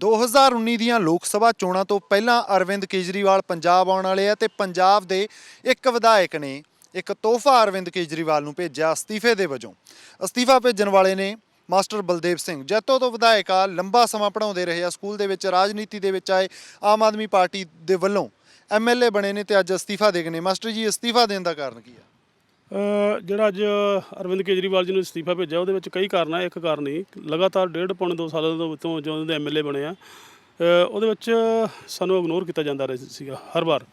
2019 ਦੀਆਂ ਲੋਕ ਸਭਾ ਚੋਣਾਂ ਤੋਂ ਪਹਿਲਾਂ ਅਰਵਿੰਦ ਕੇਜਰੀਵਾਲ ਪੰਜਾਬ ਆਉਣ ਵਾਲੇ ਆ ਤੇ ਪੰਜਾਬ ਦੇ ਇੱਕ ਵਿਧਾਇਕ ਨੇ ਇੱਕ ਤੋਹਫਾ ਅਰਵਿੰਦ ਕੇਜਰੀਵਾਲ ਨੂੰ ਭੇਜਿਆ ਅਸਤੀਫੇ ਦੇ ਵਜੋਂ। ਅਸਤੀਫਾ ਭੇਜਣ ਵਾਲੇ ਨੇ ਮਾਸਟਰ ਬਲਦੇਵ ਸਿੰਘ। ਜੈਤੋ ਤੋਂ ਵਿਧਾਇਕ ਆ, ਲੰਬਾ ਸਮਾਂ ਪੜਾਉਂਦੇ ਰਹੇ ਆ, ਸਕੂਲ ਦੇ ਵਿੱਚ, ਰਾਜਨੀਤੀ ਦੇ ਵਿੱਚ ਆਏ, ਆਮ ਆਦਮੀ ਪਾਰਟੀ ਦੇ ਵੱਲੋਂ ਐਮਐਲਏ ਬਣੇ ਨੇ ਤੇ ਅੱਜ ਅਸਤੀਫਾ ਦੇ ਗਏ ਨੇ। ਮਾਸਟਰ ਜੀ, ਅਸਤੀਫਾ ਦੇਣ ਦਾ ਕਾਰਨ ਕੀ ਆ? ਜਿਹੜਾ ਅੱਜ ਅਰਵਿੰਦ ਕੇਜਰੀਵਾਲ ਜੀ ਨੂੰ ਅਸਤੀਫਾ ਭੇਜਿਆ, ਉਹਦੇ ਵਿੱਚ ਕਈ ਕਾਰਨ ਆ ਇੱਕ ਕਾਰਨ ਨਹੀਂ, ਲਗਾਤਾਰ ਡੇਢ ਪੌਣੇ ਦੋ ਸਾਲਾਂ ਤੋਂ ਤੋਂ ਜਦੋਂ ਦੇ ਐਮਐਲਏ ਬਣੇ ਆ ਉਹਦੇ ਵਿੱਚ ਸਾਨੂੰ ਇਗਨੋਰ ਕੀਤਾ ਜਾਂਦਾ ਰਿਹਾ ਸੀਗਾ, ਹਰ ਵਾਰ।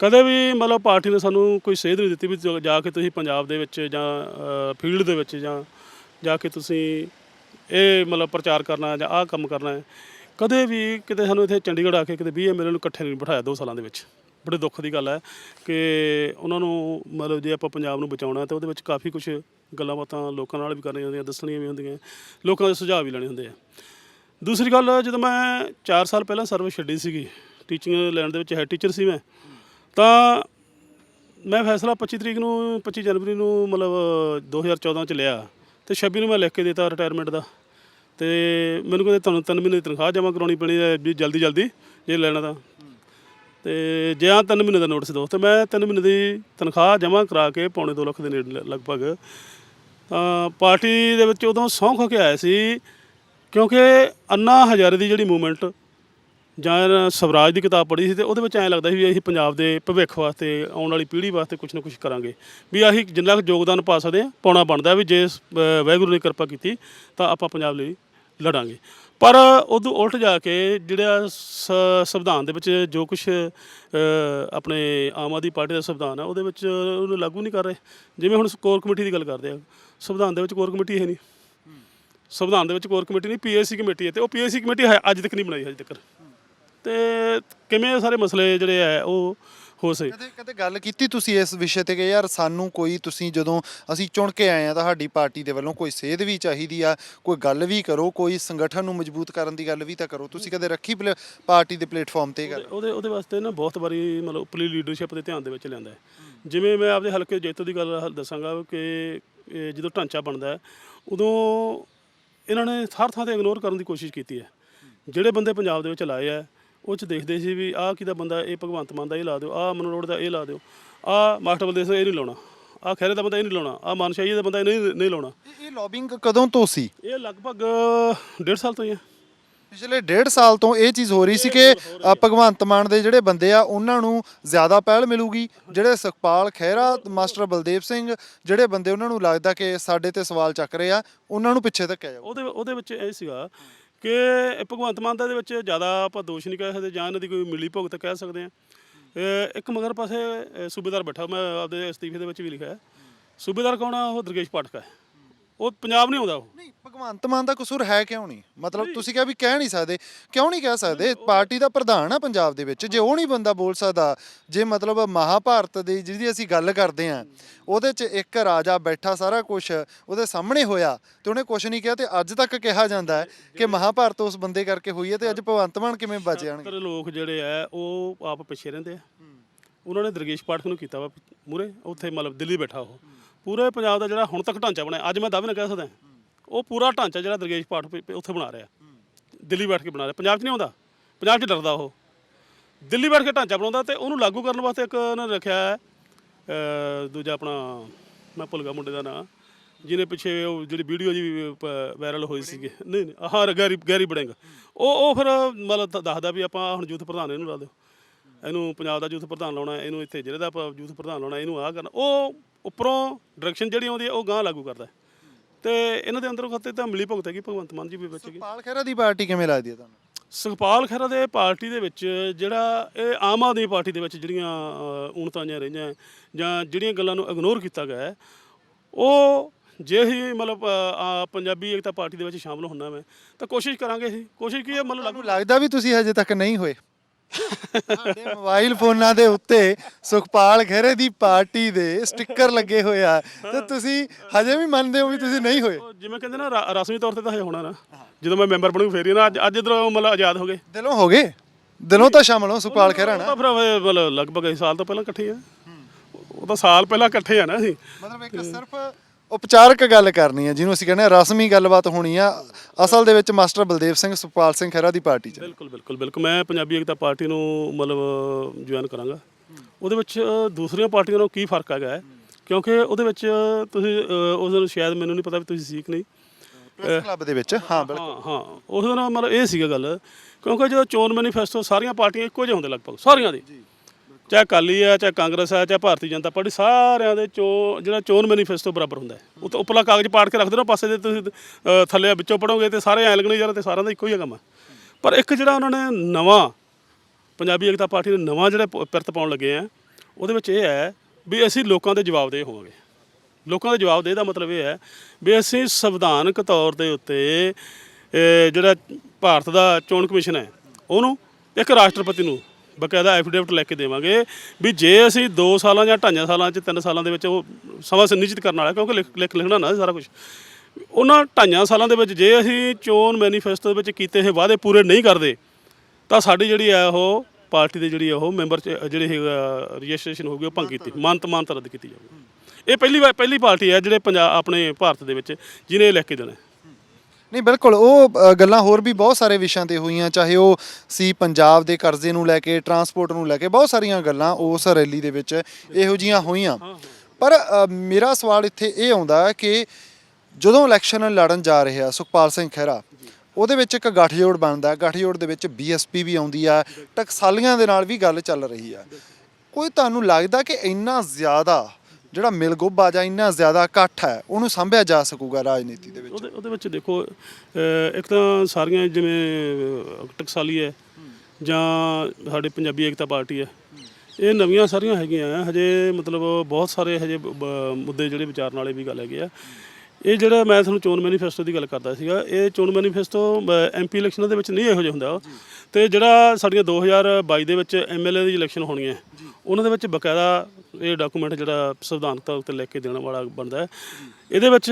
ਕਦੇ ਵੀ ਮਤਲਬ ਪਾਰਟੀ ਨੇ ਸਾਨੂੰ ਕੋਈ ਸੇਧ ਨਹੀਂ ਦਿੱਤੀ ਵੀ ਜਾ ਕੇ ਤੁਸੀਂ ਪੰਜਾਬ ਦੇ ਵਿੱਚ ਜਾਂ ਫੀਲਡ ਦੇ ਵਿੱਚ ਜਾਂ, ਜਾ ਕੇ ਤੁਸੀਂ ਇਹ ਮਤਲਬ ਪ੍ਰਚਾਰ ਕਰਨਾ ਜਾਂ ਆਹ ਕੰਮ ਕਰਨਾ ਹੈ। ਕਦੇ ਵੀ ਕਿਤੇ ਸਾਨੂੰ ਇੱਥੇ ਚੰਡੀਗੜ੍ਹ ਆ ਕੇ ਕਿਤੇ 20 ਐਮਐਲਏ ਨੂੰ ਇਕੱਠੇ ਨਹੀਂ ਬਿਠਾਇਆ ਦੋ ਸਾਲਾਂ ਦੇ ਵਿੱਚ। ਬੜੇ ਦੁੱਖ ਦੀ ਗੱਲ ਹੈ ਕਿ ਉਹਨਾਂ ਨੂੰ ਮਤਲਬ ਜੇ ਆਪਾਂ ਪੰਜਾਬ ਨੂੰ ਬਚਾਉਣਾ ਤਾਂ ਉਹਦੇ ਵਿੱਚ ਕਾਫੀ ਕੁਝ ਗੱਲਾਂ ਬਾਤਾਂ ਲੋਕਾਂ ਨਾਲ ਵੀ ਕਰਨੀਆਂ ਹੁੰਦੀਆਂ, ਦੱਸਣੀਆਂ ਵੀ ਹੁੰਦੀਆਂ, ਲੋਕਾਂ ਦੇ ਸੁਝਾਅ ਵੀ ਲੈਣੇ ਹੁੰਦੇ ਆ। ਦੂਸਰੀ ਗੱਲ, ਜਦੋਂ ਮੈਂ 4 ਸਾਲ ਪਹਿਲਾਂ ਸਰਵਿਸ ਛੱਡੀ ਸੀਗੀ ਟੀਚਿੰਗ ਲੈਣ ਦੇ ਵਿੱਚ ਹੈਡ ਟੀਚਰ ਸੀ ਮੈਂ, ਤਾਂ ਮੈਂ ਫੈਸਲਾ 25 ਤਰੀਕ ਨੂੰ 25 ਜਨਵਰੀ ਨੂੰ ਮਤਲਬ 2014 ਚ ਲਿਆ ਤੇ 26 ਨੂੰ ਮੈਂ ਲਿਖ ਕੇ ਦਿੱਤਾ ਰਿਟਾਇਰਮੈਂਟ ਦਾ। ਤੇ ਮੈਨੂੰ ਕਹਿੰਦੇ ਤੁਹਾਨੂੰ ਤਿੰਨ ਮਹੀਨੇ ਦੀ ਤਨਖਾਹ ਜਮ੍ਹਾਂ ਕਰਾਉਣੀ ਪੈਣੀ ਹੈ, ਵੀ ਜਲਦੀ ਜਲਦੀ ਜੇ ਲੈਣਾ ਤਾਂ। ਤੇ ਜੇ ਆ ਤਿੰਨ ਮਹੀਨੇ ਦਾ ਨੋਟਿਸ ਦਿਓ, ਤੇ ਮੈਂ ਤਿੰਨ ਮਹੀਨੇ ਦੀ ਤਨਖਾਹ ਜਮ੍ਹਾਂ ਕਰਾ ਕੇ ਪੌਣੇ 2 ਲੱਖ ਦੇ ਨੇੜੇ ਲਗਭਗ। ਤਾਂ ਪਾਰਟੀ ਦੇ ਵਿੱਚ ਉਦੋਂ ਸਹੁੰ ਖਾ ਕੇ ਆਇਆ ਸੀ, ਕਿਉਂਕਿ ਅੰਨਾ ਹਜ਼ਾਰੇ ਦੀ ਜਿਹੜੀ ਮੂਵਮੈਂਟ ਜਾਂ ਸਵਰਾਜ ਦੀ ਕਿਤਾਬ ਪੜ੍ਹੀ ਸੀ ਤੇ ਉਹਦੇ ਵਿੱਚ ਐਂ ਲੱਗਦਾ ਸੀ ਵੀ ਅਸੀਂ ਪੰਜਾਬ ਦੇ ਭਵਿੱਖ ਵਾਸਤੇ, ਆਉਣ ਵਾਲੀ ਪੀੜ੍ਹੀ ਵਾਸਤੇ ਕੁਝ ਨਾ ਕੁਝ ਕਰਾਂਗੇ। ਵੀ ਅਸੀਂ ਜਿੰਨਾ ਕੁ ਯੋਗਦਾਨ ਪਾ ਸਕਦੇ ਹਾਂ, ਪਾਉਣਾ ਬਣਦਾ ਵੀ ਜੇ ਵਾਹਿਗੁਰੂ ਨੇ ਕਿਰਪਾ ਕੀਤੀ, ਤਾਂ ਆਪਾਂ ਪੰਜਾਬ ਲਈ ਲੜਾਂਗੇ। ਪਰ ਉਦੋਂ ਉਲਟ ਜਾ ਕੇ ਜਿਹੜਾ ਸ- ਸੰਵਿਧਾਨ ਦੇ ਵਿੱਚ ਜੋ ਕੁਝ ਆਪਣੇ ਆਮ ਆਦਮੀ ਪਾਰਟੀ ਦਾ ਸੰਵਿਧਾਨ ਹੈ ਉਹਦੇ ਵਿੱਚ ਉਹਨੂੰ ਲਾਗੂ ਨਹੀਂ ਕਰ ਰਹੇ। ਜਿਵੇਂ ਹੁਣ ਕੋਰ ਕਮੇਟੀ ਦੀ ਗੱਲ ਕਰਦੇ ਆ, ਸੰਵਿਧਾਨ ਦੇ ਵਿੱਚ ਕੋਰ ਕਮੇਟੀ ਹੈ ਨਹੀਂ। ਸੰਵਿਧਾਨ ਦੇ ਵਿੱਚ ਕੋਰ ਕਮੇਟੀ ਨਹੀਂ ਪੀਐਸਸੀ ਕਮੇਟੀ ਹੈ ਤੇ ਉਹ ਪੀਐਸਸੀ ਕਮੇਟੀ ਹੈ ਅੱਜ ਤੱਕ ਨਹੀਂ ਬਣਾਈ ਹਜੇ ਤੱਕ। ਤੇ ਕਿਵੇਂ ਇਹ ਸਾਰੇ ਮਸਲੇ ਜਿਹੜੇ ਆ, ਉਹ ਹੋ ਸਕੇ। ਕਦੇ ਕਦੇ ਗੱਲ ਕੀਤੀ ਤੁਸੀਂ ਇਸ ਵਿਸ਼ੇ ਤੇ ਕਿ ਯਾਰ ਸਾਨੂੰ ਕੋਈ ਤੁਸੀਂ ਜਦੋਂ ਅਸੀਂ ਚੁਣ ਕੇ ਆਏ ਆ ਤੁਹਾਡੀ ਪਾਰਟੀ ਦੇ ਵੱਲੋਂ ਕੋਈ ਸੇਧ ਵੀ ਚਾਹੀਦੀ ਆ ਕੋਈ ਗੱਲ ਵੀ ਕਰੋ ਕੋਈ ਸੰਗਠਨ ਨੂੰ ਮਜ਼ਬੂਤ ਕਰਨ ਦੀ ਗੱਲ ਵੀ ਤਾਂ ਕਰੋ। ਤੁਸੀਂ ਕਦੇ ਰੱਖੀ ਪਲੇ- ਪਾਰਟੀ ਦੇ ਪਲੇਟਫਾਰਮ ਤੇ ਇਹ ਗੱਲ? ਉਹਦੇ ਉਹਦੇ ਵਾਸਤੇ ਨਾ ਬਹੁਤ ਵਾਰੀ ਮਤਲਬ ਉਪਰਲੀ ਲੀਡਰਸ਼ਿਪ ਦੇ ਧਿਆਨ ਦੇ ਵਿੱਚ ਲਿਆਂਦਾ ਹੈ। ਜਿਵੇਂ ਮੈਂ ਆਪਦੇ ਹਲਕੇ ਜੇਤੂ ਦੀ ਗੱਲ ਹ- ਦੱਸਾਂਗਾ ਕਿ ਇਹ ਜਦੋਂ ਢਾਂਚਾ ਬਣਦਾ ਹੈ ਉਦੋਂ ਇਹਨਾਂ ਨੇ ਹਰ ਥਾਂ ਤੇ ਇਗਨੋਰ ਕਰਨ ਦੀ ਕੋਸ਼ਿਸ਼ ਕੀਤੀ ਹੈ। ਜਿਹੜੇ ਬੰਦੇ ਪੰਜਾਬ ਦੇ ਵਿੱਚ ਲਾਏ ਆ ਉਹ ਚ ਦੇਖਦੇ ਸੀ ਵੀ ਆਹ ਕਿਹਦਾ ਬੰਦਾ ਇਹ ਭਗਵੰਤ ਮਾਨ ਦਾ ਇਹ ਲਾ ਦਿਓ ਆਹ ਮਨੋਰੋੜ ਦਾ ਇਹ ਲਾ ਦਿਓ ਆਹ ਮਾਸਟਰ ਬਲਦੇਵ ਸਿੰਘ ਇਹ ਨਹੀਂ ਲਾਉਣਾ ਆਹ ਖੈਰੇ ਦਾ ਬੰਦਾ ਇਹ ਨਹੀਂ ਲਾਉਣਾ ਆਹ ਮਾਨਸ਼ਾਹੀ ਦਾ ਬੰਦਾ ਇਹ ਨਹੀਂ ਨਹੀਂ ਲਾਉਣਾ। ਇਹ- ਲੌਬਿੰਗ ਕਦੋਂ ਤੋਂ ਸੀ? ਇਹ ਲਗਭਗ ਡੇਢ ਸਾਲ ਤੋਂ ਹੀ ਹੈ। ਪਿਛਲੇ ਡੇਢ ਸਾਲ ਤੋਂ ਇਹ ਚੀਜ਼ ਹੋ ਰਹੀ ਸੀ ਕਿ ਭਗਵੰਤ ਮਾਨ ਦੇ ਜਿਹੜੇ ਬੰਦੇ ਆ ਉਹਨਾਂ ਨੂੰ ਜ਼ਿਆਦਾ ਪਹਿਲ ਮਿਲੂਗੀ। ਜਿਹੜੇ ਸੁਖਪਾਲ ਖਹਿਰਾ ਮਾਸਟਰ ਬਲਦੇਵ ਸਿੰਘ ਜਿਹੜੇ ਬੰਦੇ ਉਹਨਾਂ ਨੂੰ ਲੱਗਦਾ ਕਿ ਸਾਡੇ ਤੇ ਸਵਾਲ ਚੱਕ ਰਹੇ ਆ ਉਹਨਾਂ ਨੂੰ ਪਿੱਛੇ ਧੱਕਿਆ ਜਾਊ। ਉਹਦੇ ਉਹਦੇ ਵਿੱਚ ਇਹ ਸੀਗਾ ਕਿ ਭਗਵੰਤ ਮਾਨ ਦਾ ਦੇ ਵਿੱਚ ਜ਼ਿਆਦਾ ਆਪਾਂ ਦੋਸ਼ ਨਹੀਂ ਕਹਿ ਸਕਦੇ ਜਾਂ ਇਹਨਾਂ ਦੀ ਕੋਈ ਮਿਲੀ ਭੁਗਤ ਕਹਿ ਸਕਦੇ ਆ ਇੱਕ ਮਗਰ ਪਾਸੇ ਸੂਬੇਦਾਰ ਬੈਠਾ, ਮੈਂ ਆਪਦੇ ਅਸਤੀਫੇ ਦੇ ਵਿੱਚ ਵੀ ਲਿਖਿਆ ਹੈ। ਸੂਬੇਦਾਰ ਕੌਣ ਆ? ਉਹ ਦਰਗੇਸ਼ ਪਾਠਕ ਹੈ। ਉਹ ਪੰਜਾਬ ਨਹੀਂ ਆਉਂਦਾ ਉਹ। ਨਹੀਂ ਭਗਵੰਤ ਮਾਨ ਦਾ ਕਸੂਰ ਹੈ ਕਿਉਂ ਨਹੀਂ? ਮਤਲਬ ਤੁਸੀਂ ਕਿਹਾ ਵੀ ਕਹਿ ਨਹੀਂ ਸਕਦੇ। ਕਿਉਂ ਨਹੀਂ ਕਹਿ ਸਕਦੇ? ਪਾਰਟੀ ਦਾ ਪ੍ਰਧਾਨ ਆ ਪੰਜਾਬ ਦੇ ਵਿੱਚ। ਜੇ ਉਹ ਨਹੀਂ ਬੰਦਾ ਬੋਲ ਸਕਦਾ ਜੇ ਮਤਲਬ ਮਹਾਭਾਰਤ ਦੀ ਜਿਹਦੀ ਅਸੀਂ ਗੱਲ ਕਰਦੇ ਆ ਉਹਦੇ 'ਚ ਇੱਕ ਰਾਜਾ ਬੈਠਾ ਸਾਰਾ ਕੁਝ ਉਹਦੇ ਸਾਹਮਣੇ ਹੋਇਆ ਤੇ ਉਹਨੇ ਕੁਝ ਨਹੀਂ ਕਿਹਾ ਤੇ ਅੱਜ ਤੱਕ ਕਿਹਾ ਜਾਂਦਾ ਹੈ ਕਿ ਮਹਾਭਾਰਤ ਉਸ ਬੰਦੇ ਕਰਕੇ ਹੋਈ ਹੈ ਤੇ ਅੱਜ ਭਗਵੰਤ ਮਾਨ ਕਿਵੇਂ ਬਚ ਜਾਣਗੇ? ਪਰ ਲੋਕ ਜਿਹੜੇ ਆ ਉਹ ਆਪ ਪਿੱਛੇ ਰਹਿੰਦੇ ਆ। ਉਹਨਾਂ ਨੇ ਦਰਗੇਸ਼ ਪਾਠਕ ਨੂੰ ਕੀਤਾ ਵਾ ਮੂਰੇ ਉੱਥੇ ਮਤਲਬ ਦਿੱਲੀ ਬੈਠਾ ਉਹ। ਪੂਰੇ ਪੰਜਾਬ ਦਾ ਜਿਹੜਾ ਹੁਣ ਤੱਕ ਢਾਂਚਾ ਬਣਿਆ, ਅੱਜ ਮੈਂ ਦਾਅਵੇ ਨਾਲ ਕਹਿ ਸਕਦਾ ਉਹ ਪੂਰਾ ਢਾਂਚਾ ਜਿਹੜਾ ਦਰਗੇਸ਼ ਪਾਠ ਉੱਥੇ ਬਣਾ ਰਿਹਾ। ਦਿੱਲੀ ਬੈਠ ਕੇ ਬਣਾ ਰਿਹਾ। ਪੰਜਾਬ 'ਚ ਨਹੀਂ ਆਉਂਦਾ? ਪੰਜਾਬ 'ਚ ਡਰਦਾ ਉਹ। ਦਿੱਲੀ ਬੈਠ ਕੇ ਢਾਂਚਾ ਬਣਾਉਂਦਾ ਤੇ ਉਹਨੂੰ ਲਾਗੂ ਕਰਨ ਵਾਸਤੇ ਇੱਕ ਉਹਨਾਂ ਨੇ ਰੱਖਿਆ ਹੈ ਦੂਜਾ ਆਪਣਾ, ਮੈਂ ਭੁੱਲ ਗਿਆ ਮੁੰਡੇ ਦਾ ਨਾਂ, ਜਿਹਨੇ ਪਿੱਛੇ ਉਹ ਜਿਹੜੀ ਵੀਡੀਓ ਜੀ ਵਾਇਰਲ ਹੋਈ ਸੀਗੀ ਨਹੀਂ ਨਹੀਂ, ਆਹ ਗੈਰੀ ਗੈਰੀ ਬੜਿੰਗ ਉਹ ਉਹ ਫਿਰ ਮਤਲਬ ਦੱਸਦਾ ਵੀ ਆਪਾਂ ਹੁਣ ਯੂਥ ਪ੍ਰਧਾਨ ਇਹਨੂੰ ਲਾ ਦਿਓ। ਇਹਨੂੰ ਪੰਜਾਬ ਦਾ ਯੂਥ ਪ੍ਰਧਾਨ ਲਾਉਣਾ ਇਹਨੂੰ ਇੱਥੇ ਜ਼ਿਲ੍ਹੇ ਦਾ ਆਪਾਂ ਯੂਥ ਪ੍ਰਧਾਨ ਲਾਉਣਾ ਇਹਨੂੰ ਆਹ ਕਰਨਾ। ਉਹ ਉੱਪਰੋਂ ਡਾਇਰੈਕਸ਼ਨ ਜਿਹੜੀ ਆਉਂਦੀ ਹੈ ਉਹ ਗਾਂ ਲਾਗੂ ਕਰਦਾ ਹੈ। ਤੇ ਇਹਨਾਂ ਦੇ ਅੰਦਰੋਂ ਖਾਤੇ ਤਾਂ ਮਿਲੀ ਭੁਗਤ ਹੈਗੀ ਭਗਵੰਤ ਮਾਨ ਜੀ ਵੀ ਵਿੱਚ ਹੈਗੇ। ਸੁਖਪਾਲ ਖਹਿਰਾ ਦੀ ਪਾਰਟੀ ਕਿਵੇਂ ਲੱਗਦੀ ਹੈ ਤੁਹਾਨੂੰ? ਸੁਖਪਾਲ ਖਹਿਰਾ ਦੇ ਪਾਰਟੀ ਦੇ ਵਿੱਚ ਜਿਹੜਾ ਇਹ ਆਮ ਆਦਮੀ ਪਾਰਟੀ ਦੇ ਵਿੱਚ ਜਿਹੜੀਆਂ ਅ, ਊਣਤਾਈਆਂ ਰਹੀਆਂ ਜਾਂ ਜਿਹੜੀਆਂ ਗੱਲਾਂ ਨੂੰ ਇਗਨੋਰ ਕੀਤਾ ਗਿਆ ਹੈ, ਉਹ ਜੇ ਹੀ ਮਤਲਬ ਅ, ਆ, ਪੰਜਾਬੀ ਏਕਤਾ ਪਾਰਟੀ ਦੇ ਵਿੱਚ ਸ਼ਾਮਲ ਹੁੰਨਾ ਮੈਂ ਤਾਂ ਕੋਸ਼ਿਸ਼ ਕਰਾਂਗੇ ਅਸੀਂ। ਕੋਸ਼ਿਸ਼ ਕੀ ਹੈ ਮਤਲਬ ਤੁਹਾਨੂੰ ਲੱਗਦਾ ਵੀ ਤੁਸੀਂ ਹਜੇ ਤੱਕ ਨਹੀਂ ਹੋਏ? ਸਾਡੇ ਮੋਬਾਈਲ ਫੋਨਾਂ ਦੇ ਉੱਤੇ ਸੁਖਪਾਲ ਖਹਿਰੇ ਦੀ ਪਾਰਟੀ ਦੇ ਸਟicker ਲੱਗੇ ਹੋਏ ਆ। ਤੇ ਤੁਸੀਂ ਹਜੇ ਵੀ ਮੰਨਦੇ ਹੋ ਵੀ ਤੁਸੀਂ ਨਹੀਂ ਹੋਏ? ਉਹ ਜਿਵੇਂ ਕਹਿੰਦੇ ਨਾ ਰਾ- ਰਸਮੀ ਤੌਰ ਤੇ ਤਾਂ ਹਜੇ ਹੋਣਾ ਨਾ। ਜਦੋਂ ਮੈਂ ਮੈਂਬਰ ਬਣੂ ਫੇਰ ਹੀ ਨਾ ਅੱਜ ਅੱਜ ਇਧਰੋਂ ਮਤਲਬ ਆਜ਼ਾਦ ਹੋ ਗਏ। ਦਿਲੋਂ ਹੋ ਗਏ? ਦਿਲੋਂ ਤਾਂ ਸ਼ਾਮਲ ਹੋ ਸੁਖਪਾਲ ਖਹਿਰਾ ਉਹ ਨਾ ਤਾਂ ਫਿਰ ਮਤਲਬ ਲਗਭਗ ਅਸੀਂ ਸਾਲ ਤੋਂ ਪਹਿਲਾਂ ਇਕੱਠੇ ਆ। ਉਹ ਤਾਂ ਸਾਲ ਪਹਿਲਾਂ ਇਕੱਠੇ ਆ ਨਾ ਅਸੀਂ। ਮਤਲਬ ਇੱਕ ਸਿਰਫ ਉਪਚਾਰਕ ਗੱਲ ਕਰਨੀ ਹੈ ਜਿਹਨੂੰ ਅਸੀਂ ਕਹਿੰਦੇ ਹਾਂ ਰਸਮੀ ਗੱਲਬਾਤ ਹੋਣੀ ਆ। ਅਸਲ ਦੇ ਵਿੱਚ ਮਾਸਟਰ ਬਲਦੇਵ ਸਿੰਘ ਸੁਖਪਾਲ ਸਿੰਘ ਖਹਿਰਾ ਦੀ ਪਾਰਟੀ 'ਚ। ਬਿਲਕੁਲ ਬਿਲਕੁਲ ਬਿਲਕੁਲ। ਮੈਂ ਪੰਜਾਬੀ ਏਕਤਾ ਪਾਰਟੀ ਨੂੰ ਮਤਲਬ ਜੁਆਇਨ ਕਰਾਂਗਾ। ਉਹਦੇ ਵਿੱਚ ਦੂਸਰੀਆਂ ਪਾਰਟੀਆਂ ਨਾਲੋਂ ਕੀ ਫ਼ਰਕ ਹੈਗਾ ਹੈ? ਕਿਉਂਕਿ ਉਹਦੇ ਵਿੱਚ ਤੁਸੀਂ ਉਸ ਦਿਨ ਸ਼ਾਇਦ ਮੈਨੂੰ ਨਹੀਂ ਪਤਾ ਵੀ ਤੁਸੀਂ ਸੀ ਕਿ ਨਹੀਂ ਪ੍ਰੈਸ ਕਲੱਬ ਦੇ ਵਿੱਚ ਹਾਂ ਬਿਲਕੁਲ। ਹਾਂ ਹਾਂ। ਉਸ ਦਿਨ ਮਤਲਬ ਇਹ ਸੀਗਾ ਗੱਲ ਕਿਉਂਕਿ ਜਦੋਂ ਚੋਣ ਮੈਨੀਫੈਸਟੋ ਸਾਰੀਆਂ ਪਾਰਟੀਆਂ ਇੱਕੋ ਜਿਹੇ ਹੁੰਦੇ ਲਗਭਗ ਸਾਰੀਆਂ ਦੇ। ਚਾਹੇ ਅਕਾਲੀ ਆ ਚਾਹੇ ਕਾਂਗਰਸ ਆ ਚਾਹੇ ਭਾਰਤੀ ਜਨਤਾ ਪਾਰਟੀ ਸਾਰਿਆਂ ਦੇ ਚੋ ਜਿਹੜਾ ਚੋਣ ਮੈਨੀਫੈਸਟੋ ਬਰਾਬਰ ਹੁੰਦਾ ਹੈ। ਉਹ ਤਾਂ ਉੱਪਰਲਾ ਕਾਗਜ਼ ਪਾੜ ਕੇ ਰੱਖਦੇ ਨਾ ਪਾਸੇ ਦੇ ਤੁਸੀਂ ਅ, ਥੱਲੇ ਵਿੱਚੋਂ ਪੜੋਗੇ ਤੇ ਸਾਰੇ ਐ ਲੱਗਣੇ ਯਾਰ ਤੇ ਸਾਰਿਆਂ ਦਾ ਇੱਕੋ ਹੀ ਕੰਮ ਹੈ ਪਰ ਇੱਕ ਜਿਹੜਾ ਉਹਨਾਂ ਨੇ ਨਵਾਂ ਪੰਜਾਬੀ ਏਕਤਾ ਪਾਰਟੀ ਨੇ ਨਵਾਂ ਜਿਹੜਾ ਪ- ਪਿਰਤ ਪਾਉਣ ਲੱਗੇ ਆ ਉਹਦੇ ਵਿੱਚ ਇਹ ਹੈ ਵੀ ਅਸੀਂ ਲੋਕਾਂ ਦੇ ਜਵਾਬਦੇਹ ਹੋਵਾਂਗੇ। ਲੋਕਾਂ ਦੇ ਜਵਾਬਦੇਹ ਦਾ ਮਤਲਬ ਇਹ ਹੈ ਵੀ ਅਸੀਂ ਸੰਵਿਧਾਨਕ ਤੌਰ ਦੇ ਉੱਤੇ ਜਿਹੜਾ ਭਾਰਤ ਦਾ ਚੋਣ ਕਮਿਸ਼ਨ ਹੈ ਉਹਨੂੰ ਇੱਕ ਰਾਸ਼ਟਰਪਤੀ ਨੂੰ ਬਕਾਇਦਾ ਐਫੀਡੇਵਿਟ ਲੈ ਕੇ ਦੇਵਾਂਗੇ ਵੀ ਜੇ ਅਸੀਂ 2 ਸਾਲਾਂ ਜਾਂ 2.5 ਸਾਲਾਂ ਚ 3 ਸਾਲਾਂ ਦੇ ਵਿੱਚ ਉਹ ਸਮਾਂ ਸੁਨਿਸ਼ਚਿਤ ਕਰਨ ਵਾਲਾ, ਕਿਉਂਕਿ ਲਿਖ ਲਿਖ ਲਿਖਣਾ ਨਾ ਸਾਰਾ ਕੁਝ ਉਹਨਾਂ 2.5 ਸਾਲਾਂ ਦੇ ਵਿੱਚ ਜੇ ਅਸੀਂ ਚੋਣ ਮੈਨੀਫੈਸਟੋ ਦੇ ਵਿੱਚ ਕੀਤੇ ਇਹ ਵਾਅਦੇ ਪੂਰੇ ਨਹੀਂ ਕਰਦੇ, ਤਾਂ ਸਾਡੀ ਜਿਹੜੀ ਹੈ ਉਹ ਪਾਰਟੀ ਦੇ ਜਿਹੜੀ ਹੈ ਉਹ ਮੈਂਬਰ ਚ, ਜਿਹੜੀ ਹੈਗਾ ਰਜਿਸਟ੍ਰੇਸ਼ਨ ਹੋਊਗੀ, ਉਹ ਭੰਗ ਕੀਤੀ ਮਾਨਤ ਮਾਨਤ ਰੱਦ ਕੀਤੀ ਜਾਊਗੀ। ਇਹ ਪਹਿਲੀ ਵਾਰ ਪਹਿਲੀ ਪਾਰਟੀ ਹੈ ਜਿਹੜੇ ਪੰਜਾਬ ਆਪਣੇ ਭਾਰਤ ਦੇ ਵਿੱਚ, ਜਿਹਨੇ ਇਹ ਲਿਖ ਕੇ ਦੇਣਾ। ਨਹੀਂ ਬਿਲਕੁਲ ਉਹ ਅ, ਗੱਲਾਂ ਹੋਰ ਵੀ ਬਹੁਤ ਸਾਰੇ ਵਿਸ਼ਿਆਂ ਤੇ ਹੋਈਆਂ ਚਾਹੇ ਉਹ ਸੀ ਪੰਜਾਬ ਦੇ ਕਰਜ਼ੇ ਨੂੰ ਲੈ ਕੇ ਟਰਾਂਸਪੋਰਟ ਨੂੰ ਲੈ ਕੇ ਬਹੁਤ ਸਾਰੀਆਂ ਗੱਲਾਂ ਉਸ ਰੈਲੀ ਦੇ ਵਿੱਚ ਇਹੋ ਜੀਆਂ ਹੋਈਆਂ ਪਰ ਅ, ਮੇਰਾ ਸਵਾਲ ਇੱਥੇ ਇਹ ਆਉਂਦਾ ਕਿ ਜਦੋਂ ਇਲੈਕਸ਼ਨ ਲੜਨ ਜਾ ਰਹੇ ਆ ਸੁਖਪਾਲ ਸਿੰਘ ਖਹਿਰਾ ਉਹਦੇ ਵਿੱਚ ਇੱਕ ਗੱਠਜੋੜ ਬਣਦਾ। ਗੱਠਜੋੜ ਦੇ ਵਿੱਚ ਬੀਐਸਪੀ ਵੀ ਆਉਂਦੀ ਆ ਟਕਸਾਲੀਆਂ ਦੇ ਨਾਲ ਵੀ ਗੱਲ ਚੱਲ ਰਹੀ ਆ ਕੋਈ ਤੁਹਾਨੂੰ ਲੱਗਦਾ ਕਿ ਇੰਨਾ ਜ਼ਿਆਦਾ ਜਿਹੜਾ ਮਿਲਗੋਬਾ ਜਾਂ ਇੰਨਾ ਜ਼ਿਆਦਾ ਇਕੱਠ ਹੈ ਉਹਨੂੰ ਸੰਭਿਆ ਜਾ ਸਕੂਗਾ ਰਾਜਨੀਤੀ ਦੇ ਵਿੱਚ। ਉਹਦੇ ਉਹਦੇ ਵਿੱਚ ਦੇਖੋ ਅਹ, ਇੱਕ ਤਾਂ ਸਾਰੀਆਂ ਜਿਵੇਂ ਅਹ, ਟਕਸਾਲੀ ਹੈ ਜਾਂ ਸਾਡੇ ਪੰਜਾਬੀ ਏਕਤਾ ਪਾਰਟੀ ਹੈ ਇਹ ਨਵੀਆਂ ਸਾਰੀਆਂ ਹੈਗੀਆਂ ਆ, ਹਜੇ ਮਤਲਬ ਬਹੁਤ ਸਾਰੇ ਹਜੇ ਬ- ਮੁੱਦੇ ਜਿਹੜੇ ਵਿਚਾਰਨ ਵਾਲੇ ਵੀ ਗੱਲ ਹੈਗੇ ਆ। ਇਹ ਜਿਹੜਾ ਮੈਂ ਤੁਹਾਨੂੰ ਚੋਣ ਮੈਨੀਫੈਸਟੋ ਦੀ ਗੱਲ ਕਰਦਾ ਸੀਗਾ, ਇਹ ਚੋਣ ਮੈਨੀਫੈਸਟੋ ਐਮਪੀ ਇਲੈਕਸ਼ਨਾਂ ਦੇ ਵਿੱਚ ਨਹੀਂ ਇਹੋ ਜਿਹਾ ਹੁੰਦਾ। ਤੇ ਜਿਹੜਾ ਸਾਡੀਆਂ 2022 ਦੇ ਵਿੱਚ ਐਮਐਲਏ ਦੀ ਇਲੈਕਸ਼ਨ ਹੋਣੀ ਹੈ ਉਹਨਾਂ ਦੇ ਵਿੱਚ ਬਕਾਇਦਾ ਇਹ ਡਾਕੂਮੈਂਟ ਜਿਹੜਾ ਸੰਵਿਧਾਨਕ ਤੌਰ ਤੇ ਲੈ ਕੇ ਦੇਣ ਵਾਲਾ ਬਣਦਾ ਹੈ। ਇਹਦੇ ਵਿੱਚ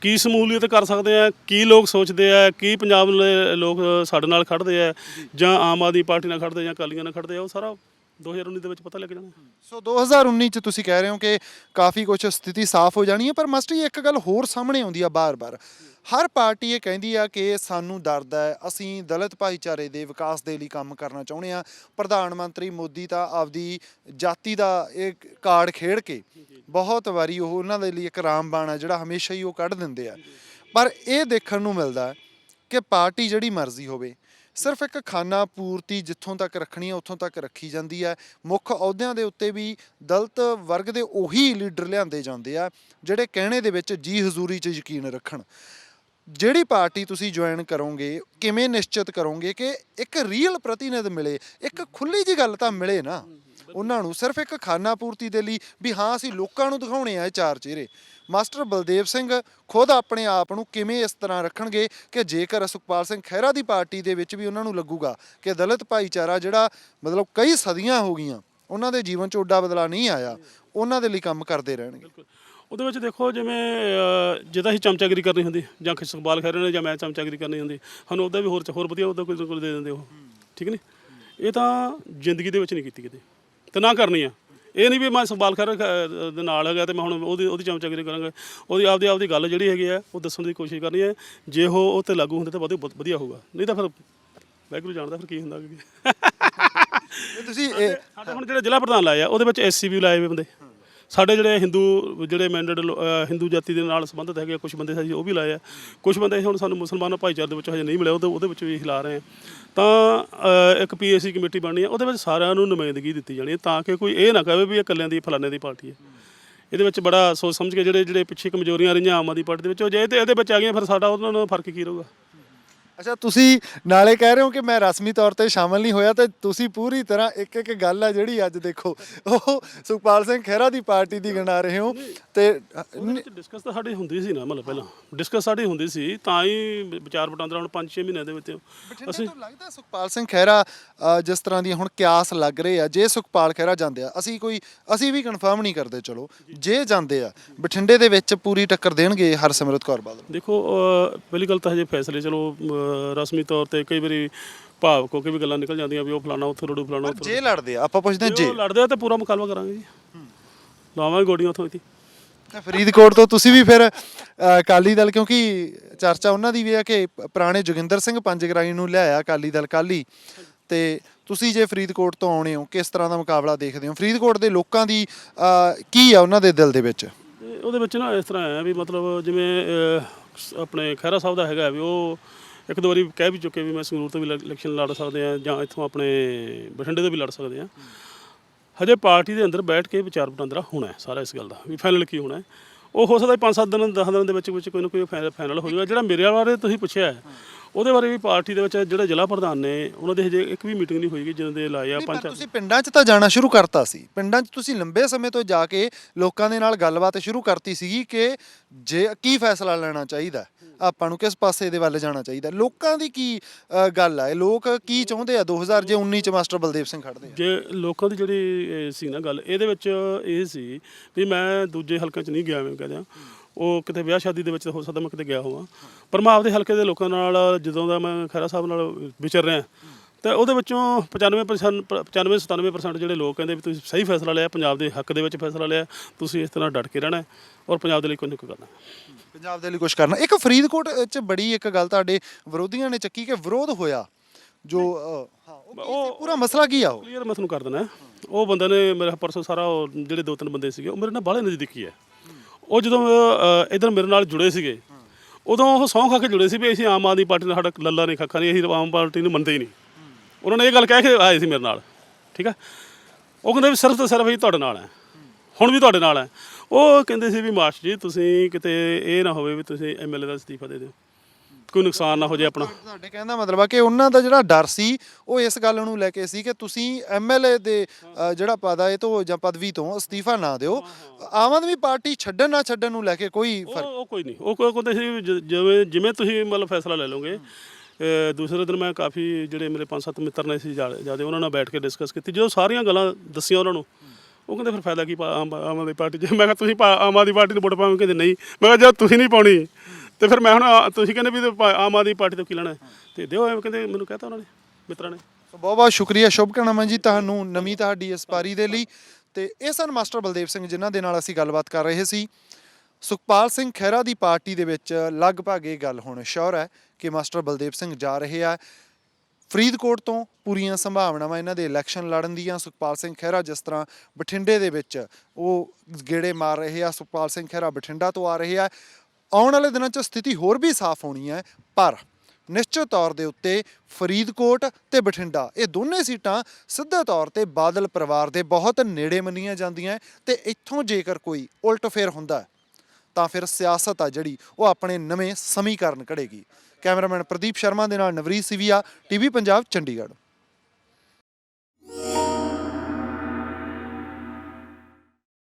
ਕੀ ਸਮੂਲੀਅਤ ਕਰ ਸਕਦੇ ਆ, ਕੀ ਲੋਕ ਸੋਚਦੇ ਆ, ਕੀ ਪੰਜਾਬ ਦੇ ਲੋਕ ਸਾਡੇ ਨਾਲ ਖੜਦੇ ਆ, ਜਾਂ ਆਮ ਆਦਮੀ ਪਾਰਟੀ ਨਾਲ ਖੜਦੇ ਜਾਂ ਅਕਾਲੀਆਂ ਨਾਲ ਖੜਦੇ ਆ, ਉਹ ਸਾਰਾ 2019 ਦੇ ਵਿੱਚ ਪਤਾ ਲੱਗ ਜਾਣਾ। ਸੋ 2019 ਚ ਤੁਸੀਂ ਕਹਿ ਰਹੇ ਹੋ ਕਿ ਕਾਫੀ ਕੁਝ ਸਥਿਤੀ ਸਾਫ਼ ਹੋ ਜਾਣੀ ਹੈ, ਪਰ ਮਾਸਟਰ ਜੀ ਇੱਕ ਗੱਲ ਹੋਰ ਸਾਹਮਣੇ ਆਉਂਦੀ ਆ ਬਾਰ-ਬਾਰ। ਹਰ ਪਾਰਟੀ ਇਹ ਕਹਿੰਦੀ ਆ ਕਿ ਸਾਨੂੰ ਦਰਦ ਹੈ, ਅਸੀਂ ਦਲਿਤ ਭਾਈਚਾਰੇ ਦੇ ਵਿਕਾਸ ਦੇ ਲਈ ਕੰਮ ਕਰਨਾ ਚਾਹੁੰਦੇ ਆ ਪ੍ਰਧਾਨ ਮੰਤਰੀ ਮੋਦੀ ਤਾਂ ਆਪਦੀ ਜਾਤੀ ਦਾ ਇਹ ਕਾਰਡ ਖੇਡ ਕੇ ਬਹੁਤ ਵਾਰੀ ਉਹ ਉਹਨਾਂ ਦੇ ਲਈ ਇੱਕ ਰਾਮਬਾਣ ਆ ਜਿਹੜਾ ਹਮੇਸ਼ਾ ਹੀ ਉਹ ਕੱਢ ਦਿੰਦੇ ਆ। ਪਰ ਇਹ ਦੇਖਣ ਨੂੰ ਮਿਲਦਾ ਕਿ ਪਾਰਟੀ ਜਿਹੜੀ ਮਰਜ਼ੀ ਹੋਵੇ ਸਿਰਫ ਇੱਕ ਖਾਨਾ ਪੂਰਤੀ ਜਿੱਥੋਂ ਤੱਕ ਰੱਖਣੀ ਹੈ, ਉੱਥੋਂ ਤੱਕ ਰੱਖੀ ਜਾਂਦੀ ਹੈ। ਮੁੱਖ ਅਹੁਦਿਆਂ ਦੇ ਉੱਤੇ ਵੀ ਦਲਤ ਵਰਗ ਦੇ ਉਹੀ ਲੀਡਰ ਲਿਆਂਦੇ ਜਾਂਦੇ ਆ, ਜਿਹੜੇ ਕਹਿਣੇ ਦੇ ਵਿੱਚ ਜੀ ਹਜ਼ੂਰੀ 'ਚ ਯਕੀਨ ਰੱਖਣ। ਜਿਹੜੀ ਪਾਰਟੀ ਤੁਸੀਂ ਜੁਆਇਨ ਕਰੋਗੇ, ਕਿਵੇਂ ਨਿਸ਼ਚਿਤ ਕਰੋਗੇ ਕਿ ਇੱਕ ਰੀਅਲ ਪ੍ਰਤੀਨਿਧ ਮਿਲੇ, ਇੱਕ ਖੁੱਲੀ ਜੀ ਗੱਲ ਤਾਂ ਮਿਲੇ ਨਾ। ਉਹਨਾਂ ਨੂੰ ਸਿਰਫ ਇੱਕ ਖਾਨਾ ਪੂਰਤੀ ਦੇ ਲਈ ਵੀ ਹਾਂ ਅਸੀਂ ਲੋਕਾਂ ਨੂੰ ਦਿਖਾਉਣੇ ਆ ਇਹ ਚਾਰ ਚਿਹਰੇ। ਮਾਸਟਰ ਬਲਦੇਵ ਸਿੰਘ ਖੁਦ ਆਪਣੇ ਆਪ ਨੂੰ ਕਿਵੇਂ ਇਸ ਤਰ੍ਹਾਂ ਰੱਖਣਗੇ ਕਿ ਜੇਕਰ ਸੁਖਪਾਲ ਸਿੰਘ ਖਹਿਰਾ ਦੀ ਪਾਰਟੀ ਦੇ ਵਿੱਚ ਵੀ ਉਹਨਾਂ ਨੂੰ ਲੱਗੂਗਾ ਕਿ ਦਲਿਤ ਭਾਈਚਾਰਾ ਜਿਹੜਾ ਮਤਲਬ ਕਈ ਸਦੀਆਂ ਹੋ ਗਈਆਂ ਉਹਨਾਂ ਦੇ ਜੀਵਨ 'ਚ ਓਡਾ ਬਦਲਾ ਨਹੀਂ ਆਇਆ ਉਹਨਾਂ ਦੇ ਲਈ ਕੰਮ ਕਰਦੇ ਰਹਿਣਗੇ। ਉਹਦੇ ਵਿੱਚ ਦੇਖੋ ਜਿਵੇਂ ਅਹ, ਜੇ ਅਸੀਂ ਚਮਚਾਗਰੀ ਕਰਨੀ ਹੁੰਦੀ ਜਾਂ ਕਿ ਸੁਖਪਾਲ ਖਹਿਰੇ ਨੇ ਜਾਂ ਮੈਂ ਚਮਚਾਗਰੀ ਕਰਨੀ ਹੁੰਦੀ ਸਾਨੂੰ ਉਹਦਾ ਵੀ ਹੋਰ ਹੋਰ ਵਧੀਆ ਉਹਦਾ ਕੋਈ ਦੇ ਦਿੰਦੇ ਉਹ। ਠੀਕ ਨਹੀਂ ਇਹ ਤਾਂ ਜ਼ਿੰਦਗੀ ਦੇ ਵਿੱਚ ਨਹੀਂ ਕੀਤੀ ਕਿਤੇ ਤੇ ਨਾ ਕਰਨੀ ਆ। ਇਹ ਨਹੀਂ ਵੀ ਮੈਂ ਸੁਖਪਾਲ ਖਹਿਰੇ ਖ- ਦੇ ਨਾਲ ਹੈਗਾ ਤੇ ਮੈਂ ਹੁਣ ਉਹਦੀ ਉਹਦੀ ਚਮਚਾਗਰੀ ਕਰਾਂਗਾ। ਉਹਦੀ ਆਪਦੀ ਆਪਦੀ ਗੱਲ ਜਿਹੜੀ ਹੈਗੀ ਆ ਉਹ ਦੱਸਣ ਦੀ ਕੋਸ਼ਿਸ਼ ਕਰਨੀ ਹੈ ਜੇ ਉਹ ਉਹ ਤੇ ਲਾਗੂ ਹੁੰਦੇ ਤਾਂ ਵਧੀਆ ਵਧੀਆ ਹੋਊਗਾ। ਨਹੀਂ ਤਾਂ ਫਿਰ ਵਾਹਿਗੁਰੂ ਜਾਣਦਾ ਫਿਰ ਕੀ ਹੁੰਦਾ ਇਹ ਤੁਸੀਂ ਇਹ ਸਾਡੇ ਹੁਣ ਜਿਹੜੇ ਜ਼ਿਲ੍ਹਾ ਪ੍ਰਧਾਨ ਲਾਏ ਆ ਉਹਦੇ ਵਿੱਚ ਐਸਸੀ ਵੀ ਲਾਏ ਹੋਏ ਬੰਦੇ। ਸਾਡੇ ਜਿਹੜੇ ਹਿੰਦੂ ਜਿਹੜੇ ਮੈਂਡਡ ਹਿੰਦੂ ਜਾਤੀ ਦੇ ਨਾਲ ਸੰਬੰਧਿਤ ਹੈਗੇ ਕੁਝ ਬੰਦੇ ਸੀ ਉਹ ਵੀ ਲਾਏ ਆ। ਕੁਝ ਬੰਦੇ ਹੁਣ ਸਾਨੂੰ ਮੁਸਲਮਾਨ ਭਾਈਚਾਰੇ ਦੇ ਵਿੱਚ ਹਜੇ ਨਹੀਂ ਮਿਲਿਆ ਉਹਦੇ ਉਹਦੇ ਵਿੱਚ ਵੀ ਹਿਲਾ ਰਹੇ ਆ। ਤਾਂ ਅ, ਇੱਕ ਪੀਏਸੀ ਕਮੇਟੀ ਬਣਨੀ ਹੈ ਉਹਦੇ ਵਿੱਚ ਸਾਰਿਆਂ ਨੂੰ ਨੁਮਾਇੰਦਗੀ ਦਿੱਤੀ ਜਾਣੀ ਹੈ ਤਾਂ ਕਿ ਕੋਈ ਇਹ ਨਾ ਕਹੇ ਵੀ ਇਹ ਇਕੱਲਿਆਂ ਦੀ ਫਲਾਣੇ ਦੀ ਪਾਰਟੀ ਹੈ ਇਹਦੇ ਵਿੱਚ ਬੜਾ ਸੋਚ ਸਮਝ ਕੇ ਜਿਹੜੇ ਜਿਹੜੇ ਪਿੱਛੇ ਕਮਜ਼ੋਰੀਆਂ ਰਹੀਆਂ ਆਮ ਆਦਮੀ ਪਾਰਟੀ ਦੇ ਵਿੱਚ ਉਹ ਜੇ ਤੇ ਇਹਦੇ ਵਿੱਚ ਆ ਗਈਆਂ ਫਿਰ ਸਾਡਾ ਉਹਨਾਂ ਨਾਲ ਫ਼ਰਕ ਕੀ ਰਹੂਗਾ? ਅੱਛਾ ਤੁਸੀਂ ਨਾਲੇ ਕਹਿ ਰਹੇ ਹੋ ਕਿ ਮੈਂ ਰਸਮੀ ਤੌਰ ਤੇ ਸ਼ਾਮਲ ਨਹੀਂ ਹੋਇਆ ਤੇ ਤੁਸੀਂ ਪੂਰੀ ਤਰ੍ਹਾਂ ਇੱਕ ਇੱਕ ਗੱਲ ਆ ਜਿਹੜੀ ਅੱਜ ਦੇਖੋ ਉਹ ਸੁਖਪਾਲ ਸਿੰਘ ਖਹਿਰਾ ਦੀ ਪਾਰਟੀ ਦੀ ਗਿਣਾ ਰਹੇ ਹੋ ਤੇ ਡਿਸਕਸ ਤਾਂ ਸਾਡੀ ਹੁੰਦੀ ਸੀ ਨਾ ਮਤਲਬ ਪਹਿਲਾਂ। ਡਿਸਕਸ ਸਾਡੀ ਹੁੰਦੀ ਸੀ ਤਾਂ ਹੀ ਵਿਚਾਰ ਵਟਾਂਦਰਾ ਹੁਣ 5-6 ਮਹੀਨਿਆਂ ਦੇ ਵਿੱਚ ਅਸੀਂ ਲੱਗਦਾ ਸੁਖਪਾਲ ਸਿੰਘ ਖਹਿਰਾ ਜਿਸ ਤਰ੍ਹਾਂ ਦੀਆਂ ਹੁਣ ਕਿਆਸ ਲੱਗ ਰਹੇ ਆ ਜੇ ਸੁਖਪਾਲ ਖਹਿਰਾ ਜਾਂਦੇ ਆ ਅਸੀਂ ਕੋਈ ਅਸੀਂ ਵੀ ਕਨਫਰਮ ਨਹੀਂ ਕਰਦੇ ਚਲੋ। ਜੇ। ਜਾਂਦੇ ਆ ਬਠਿੰਡੇ ਦੇ ਵਿੱਚ ਪੂਰੀ ਟੱਕਰ ਦੇਣਗੇ ਹਰਸਿਮਰਤ ਕੌਰ ਬਾਦਲ। ਦੇਖੋ ਪਹਿਲੀ ਗੱਲ ਤਾਂ ਹਜੇ ਫੈਸਲੇ ਚਲੋ ਰਸਮੀ ਤੌਰ ਤੇ ਕਈ ਵਾਰੀ ਭਾਵਕ ਹੋ ਕੇ ਵੀ ਗੱਲਾਂ ਨਿਕਲ ਜਾਂਦੀਆਂ ਵੀ ਉਹ ਫਲਾਣਾ ਉੱਥੇ ਰੋੜੂ ਫਲਾਣਾ ਉੱਥੇ ਜੇ ਲੜਦੇ ਆ ਆਪਾਂ ਪੁੱਛਦੇ ਹਾਂ ਜੇ ਜੇ। ਲੜਦੇ ਆ ਤਾਂ ਪੂਰਾ ਮੁਕਾਬਲਾ ਕਰਾਂਗੇ ਜੀ। ਲਾਵਾਂਗੇ ਗੋਡੀਆਂ ਉੱਥੋਂ ਇੱਥੇ। ਫਰੀਦਕੋਟ ਤੋਂ ਤੁਸੀਂ ਵੀ ਫਿਰ ਅ, ਅਕਾਲੀ ਦਲ ਕਿਉਂਕਿ ਚਰਚਾ ਉਹਨਾਂ ਦੀ ਵੀ ਹੈ ਕਿ ਪ- ਪੁਰਾਣੇ ਜੋਗਿੰਦਰ ਸਿੰਘ ਪੰਜਗਰਾਈ ਨੂੰ ਲਿਆਇਆ ਅਕਾਲੀ ਦਲ ਕਾਲੀ। ਤੇ ਤੁਸੀਂ ਜੇ ਫਰੀਦਕੋਟ ਤੋਂ ਆਉਣੇ ਹੋ ਕਿਸ ਤਰ੍ਹਾਂ ਦਾ ਮੁਕਾਬਲਾ ਦੇਖਦੇ ਹੋ? ਫਰੀਦਕੋਟ ਦੇ ਲੋਕਾਂ ਦੀ ਅ, ਕੀ ਆ ਉਹਨਾਂ ਦੇ ਦਿਲ ਦੇ ਵਿੱਚ? ਤੇ ਉਹਦੇ ਵਿੱਚ ਨਾ ਇਸ ਤਰ੍ਹਾਂ ਹੈ ਵੀ ਮਤਲਬ ਜਿਵੇਂ ਅਹ, ਸ- ਆਪਣੇ ਖਹਿਰਾ ਸਾਹਿਬ ਦਾ ਹੈਗਾ ਵੀ ਉਹ ਇੱਕ ਦੋ ਵਾਰੀ ਕਹਿ ਵੀ ਚੁੱਕੇ ਵੀ ਮੈਂ ਸੰਗਰੂਰ ਤੋਂ ਵੀ ਇਲੈਕ- ਇਲੈਕਸ਼ਨ ਲੜ ਸਕਦੇ ਆ ਜਾਂ ਇੱਥੋਂ ਆਪਣੇ ਬਠਿੰਡੇ ਤੋਂ ਵੀ ਲੜ ਸਕਦੇ ਆ ਹਜੇ ਪਾਰਟੀ ਦੇ ਅੰਦਰ ਬੈਠ ਕੇ ਵਿਚਾਰ ਵਟਾਂਦਰਾ ਹੋਣਾ ਸਾਰਾ ਇਸ ਗੱਲ ਦਾ, ਵੀ ਫਾਈਨਲ ਕੀ ਹੋਣਾ ਉਹ ਹੋ ਸਕਦਾ 5-7 ਦਿਨ 10 ਦਿਨ ਦੇ ਵਿੱਚ ਵਿੱਚ ਕੋਈ ਨਾ ਕੋਈ ਫਾਈਨਲ ਹੋ ਜਾਊਗਾ। ਜਿਹੜਾ ਮੇਰੇ ਬਾਰੇ ਤੁਸੀਂ ਪੁੱਛਿਆ ਉਹਦੇ ਬਾਰੇ ਵੀ ਪਾਰਟੀ ਦੇ ਵਿੱਚ ਜਿਹੜੇ ਜ਼ਿਲ੍ਹਾ ਪ੍ਰਧਾਨ ਨੇ ਉਹਨਾਂ ਦੇ ਹਜੇ ਇੱਕ ਵੀ ਮੀਟਿੰਗ ਨਹੀਂ ਹੋਈਗੀ ਜਿਹਨਾਂ ਦੇ ਲਾਏ ਆ ਨਹੀਂ, ਪਰ ਪੰਜ ਤੁਸੀਂ ਪਿੰਡਾਂ 'ਚ ਤਾਂ ਜਾਣਾ ਸ਼ੁਰੂ ਕਰਤਾ ਸੀ। ਪਿੰਡਾਂ 'ਚ ਤੁਸੀਂ ਲੰਬੇ ਸਮੇਂ ਤੋਂ ਜਾ ਕੇ ਲੋਕਾਂ ਦੇ ਨਾਲ ਗੱਲਬਾਤ ਸ਼ੁਰੂ ਕਰਤੀ ਸੀਗੀ ਕਿ ਜੇ ਕੀ ਫੈਸਲਾ ਲੈਣਾ ਚਾਹੀਦਾ ਆਪਾਂ ਨੂੰ ਕਿਸ ਪਾਸੇ ਦੇ ਵੱਲ ਜਾਣਾ ਚਾਹੀਦਾ ਲੋਕਾਂ ਦੀ ਕੀ ਅ, ਗੱਲ ਆ? ਇਹ ਲੋਕ ਕੀ ਚਾਹੁੰਦੇ ਆ? 2019 'ਚ ਮਾਸਟਰ ਬਲਦੇਵ ਸਿੰਘ ਖੜਦੇ ਆ। ਜੇ ਲੋਕਾਂ ਦੀ ਜਿਹੜੀ ਇਹ ਸੀ ਨਾ ਗੱਲ ਇਹਦੇ ਵਿੱਚ ਇਹ ਸੀ ਵੀ ਮੈਂ ਦੂਜੇ ਹਲਕਿਆਂ 'ਚ ਨਹੀਂ ਗਿਆ ਮੈਂ ਕਹਿੰਦਾ ਉਹ ਕਿਤੇ ਵਿਆਹ ਸ਼ਾਦੀ ਦੇ ਵਿੱਚ ਹੋ ਸਕਦਾ ਮੈਂ ਕਿਤੇ ਗਿਆ ਹੋਵਾਂ। ਪਰ ਮੈਂ ਆਪਦੇ ਹਲਕੇ ਦੇ ਲੋਕਾਂ ਨਾਲ ਜਦੋਂ ਦਾ ਮੈਂ ਖੈਰਾ ਸਾਹਿਬ ਨਾਲ ਵਿਚਰ ਰਿਹਾ ਤੇ ਉਹਦੇ ਵਿੱਚੋਂ 95% 95 97% ਜਿਹੜੇ ਲੋਕ ਕਹਿੰਦੇ ਵੀ ਤੁਸੀਂ ਸਹੀ ਫੈਸਲਾ ਲਿਆ ਪੰਜਾਬ ਦੇ ਹੱਕ ਦੇ ਵਿੱਚ ਫੈਸਲਾ ਲਿਆ ਤੁਸੀਂ ਇਸ ਤਰ੍ਹਾਂ ਡਟ ਕੇ ਰਹਿਣਾ ਔਰ ਪੰਜਾਬ ਦੇ ਲਈ ਕੋਈ ਨਾ ਕੋਈ ਕਰਨਾ। ਪੰਜਾਬ ਦੇ ਲਈ ਕੁਝ ਕਰਨਾ। ਇੱਕ ਫਰੀਦਕੋਟ 'ਚ ਬੜੀ ਇੱਕ ਗੱਲ ਤੁਹਾਡੇ ਵਿਰੋਧੀਆਂ ਨੇ ਚੱਕੀ ਕਿ ਵਿਰੋਧ ਹੋਇਆ ਜੋ ਹਾਂ ਉਹ? ਪੂਰਾ ਮਸਲਾ ਕੀ ਆ ਉਹ? ਕਲੀਅਰ ਮੈਂ ਤੁਹਾਨੂੰ ਕਰ ਦਿੰਦਾ। ਉਹ ਬੰਦੇ ਨੇ ਮੇਰਾ ਪਰਸੋਂ ਸਾਰਾ ਜਿਹੜੇ ਦੋ ਤਿੰਨ ਬੰਦੇ ਸੀਗੇ ਉਹ ਮੇਰੇ ਨਾਲ ਬਾਹਲੇ ਨਜ਼ਦੀਕੀ ਹੈ ਉਹ ਜਦੋਂ ਇਧਰ ਮੇਰੇ ਨਾਲ ਜੁੜੇ ਸੀਗੇ, ਉਦੋਂ ਉਹ ਸਹੁੰ ਖਾ ਕੇ ਜੁੜੇ ਸੀ ਵੀ ਅਸੀਂ ਆਮ ਆਦਮੀ ਪਾਰਟੀ ਨਾਲ ਸਾਡਾ ਲੱਲਾ ਨਹੀਂ ਖੱਖਾ ਨਹੀਂ, ਅਸੀਂ ਆਮ ਪਾਰਟੀ ਨੂੰ ਮੰਨਦੇ ਹੀ ਨਹੀਂ। ਉਹਨਾਂ ਨੇ ਇਹ ਗੱਲ ਕਹਿ ਕੇ ਆਏ ਸੀ ਮੇਰੇ ਨਾਲ, ਠੀਕ ਹੈ ਉਹ ਕਹਿੰਦੇ ਵੀ ਸਿਰਫ ਤਾਂ ਸਿਰਫ ਅਸੀਂ ਤੁਹਾਡੇ ਨਾਲ ਹੈ ਹੁਣ ਵੀ ਤੁਹਾਡੇ ਨਾਲ ਹੈ ਉਹ ਕਹਿੰਦੇ ਸੀ ਵੀ ਮਾਸਟਰ ਜੀ, ਤੁਸੀਂ ਕਿਤੇ ਇਹ ਨਾ ਹੋਵੇ ਵੀ ਤੁਸੀਂ ਐਮਐਲਏ ਦਾ ਅਸਤੀਫਾ ਦੇ ਦਿਓ। ਕੋਈ ਨੁਕਸਾਨ ਨਾ ਹੋ ਜਾਏ ਆਪਣਾ। ਤੁਹਾਡੇ ਕਹਿਣ ਦਾ ਮਤਲਬ ਆ ਕਿ ਉਹਨਾਂ ਦਾ ਜਿਹੜਾ ਡਰ ਸੀ ਉਹ ਇਸ ਗੱਲ ਨੂੰ ਲੈ ਕੇ ਸੀ ਕਿ ਤੁਸੀਂ ਐਮਐਲਏ ਦੇ ਅ, ਜਿਹੜਾ ਪਦ ਆ ਇਹ ਤੋਂ ਜਾਂ ਪਦਵੀ ਤੋਂ ਅਸਤੀਫਾ ਨਾ ਦਿਓ। ਆਮ ਆਦਮੀ ਪਾਰਟੀ ਛੱਡਣ ਨਾ ਛੱਡਣ ਨੂੰ ਲੈ ਕੇ ਕੋਈ ਉਹ ਫ਼ਰਕ ਉਹ ਕੋਈ ਨਹੀਂ। ਉਹ ਕੋਈ ਕਹਿੰਦੇ ਸੀ ਵੀ ਜ- ਜਿਵੇਂ ਜਿਵੇਂ ਤੁਸੀਂ ਮਤਲਬ ਫੈਸਲਾ ਲੈ ਲਓਗੇ ਦੂਸਰੇ ਦਿਨ ਮੈਂ ਕਾਫੀ ਜਿਹੜੇ ਮੇਰੇ ਪੰਜ ਸੱਤ ਮਿੱਤਰ ਨੇ ਸੀ ਜ਼ਿਆਦਾ ਉਹਨਾਂ ਨਾਲ ਬੈਠ ਕੇ ਡਿਸਕਸ ਕੀਤੀ ਜਦੋਂ ਸਾਰੀਆਂ ਗੱਲਾਂ ਦੱਸੀਆਂ ਉਹਨਾਂ ਨੂੰ ਉਹ ਕਹਿੰਦੇ ਫਿਰ ਫਾਇਦਾ ਕੀ ਪਾ- ਆਮ ਆਮ ਆਦਮੀ ਪਾਰਟੀ 'ਚ? ਮੈਂ ਕਿਹਾ ਤੁਸੀਂ ਪਾ- ਆਮ ਆਦਮੀ ਪਾਰਟੀ ਨੂੰ ਵੋਟ ਪਾਓਗੇ? ਕਹਿੰਦੇ ਨਹੀਂ। ਮੈਂ ਕਿਹਾ ਜਦ ਤੁਸੀਂ ਨਹੀਂ ਪਾਉਣੀ ਤੇ ਫਿਰ ਮੈਂ ਹੁਣ ਆ- ਤੁਸੀਂ ਕਹਿੰਦੇ ਵੀ ਤੇ ਪਾ- ਆਮ ਆਦਮੀ ਪਾਰਟੀ ਤੋਂ ਕੀ ਲੈਣਾ ਹੈ? ਤੇ ਦਿਓ ਐਵੇਂ ਕਹਿੰਦੇ, ਮੈਨੂੰ ਕਹਤਾ ਉਹਨਾਂ ਨੇ, ਮਿੱਤਰਾਂ ਨੇ। ਬਹੁਤ ਬਹੁਤ ਸ਼ੁਕਰੀਆ ਸ਼ੁਭਕਾਮਨਾਵਾਂ ਜੀ ਤੁਹਾਨੂੰ, ਨਵੀਂ ਤੁਹਾਡੀ ਇਸ ਪਾਰੀ ਦੇ ਲਈ। ਤੇ ਇਹ ਸਨ ਮਾਸਟਰ ਬਲਦੇਵ ਸਿੰਘ, ਜਿਨ੍ਹਾਂ ਦੇ ਨਾਲ ਅਸੀਂ ਗੱਲਬਾਤ ਕਰ ਰਹੇ ਸੀ। ਸੁਖਪਾਲ ਸਿੰਘ ਖਹਿਰਾ ਦੀ ਪਾਰਟੀ ਦੇ ਵਿੱਚ ਲਗਭਗ ਇਹ ਗੱਲ ਹੁਣ ਸ਼ੋਰ ਹੈ ਕਿ ਮਾਸਟਰ ਬਲਦੇਵ ਸਿੰਘ ਜਾ ਰਹੇ ਆ। ਫਰੀਦਕੋਟ ਤੋਂ ਪੂਰੀਆਂ ਸੰਭਾਵਨਾਵਾਂ ਇਹਨਾਂ ਦੇ ਇਲੈਕਸ਼ਨ ਲੜਨ ਦੀਆਂ। ਸੁਖਪਾਲ ਸਿੰਘ ਖਹਿਰਾ ਜਿਸ ਤਰ੍ਹਾਂ ਬਠਿੰਡੇ ਦੇ ਵਿੱਚ ਉਹ ਗੇੜੇ ਮਾਰ ਰਹੇ ਆ। ਸੁਖਪਾਲ ਸਿੰਘ ਖਹਿਰਾ ਬਠਿੰਡਾ ਤੋਂ ਆ ਰਹੇ ਆ। ਆਉਣ ਵਾਲੇ ਦਿਨਾਂ 'ਚ ਸਥਿਤੀ ਹੋਰ ਵੀ ਸਾਫ਼ ਹੋਣੀ ਹੈ, ਪਰ ਨਿਸ਼ਚਿਤ ਤੌਰ ਦੇ ਉੱਤੇ ਫਰੀਦਕੋਟ ਤੇ ਬਠਿੰਡਾ, ਇਹ ਦੋਨੇ ਸੀਟਾਂ ਸਿੱਧੇ ਤੌਰ ਤੇ ਬਾਦਲ ਪਰਿਵਾਰ ਦੇ ਬਹੁਤ ਨੇੜੇ ਮੰਨੀਆਂ ਜਾਂਦੀਆਂ ਤੇ ਇੱਥੋਂ ਜੇਕਰ ਕੋਈ ਉਲਟ ਫੇਰ ਹੁੰਦਾ ਤਾਂ ਫਿਰ ਸਿਆਸਤ ਆ ਜਿਹੜੀ, ਉਹ ਆਪਣੇ ਨਵੇਂ ਸਮੀਕਰਨ ਘੜੇਗੀ ਕੈਮਰਾਮੈਨ ਪ੍ਰਦੀਪ ਸ਼ਰਮਾ ਦੇ ਨਾਲ ਨਵਰੀਤ ਸਿਵੀਆ, ਟੀਵੀ ਪੰਜਾਬ, ਚੰਡੀਗੜ੍ਹ।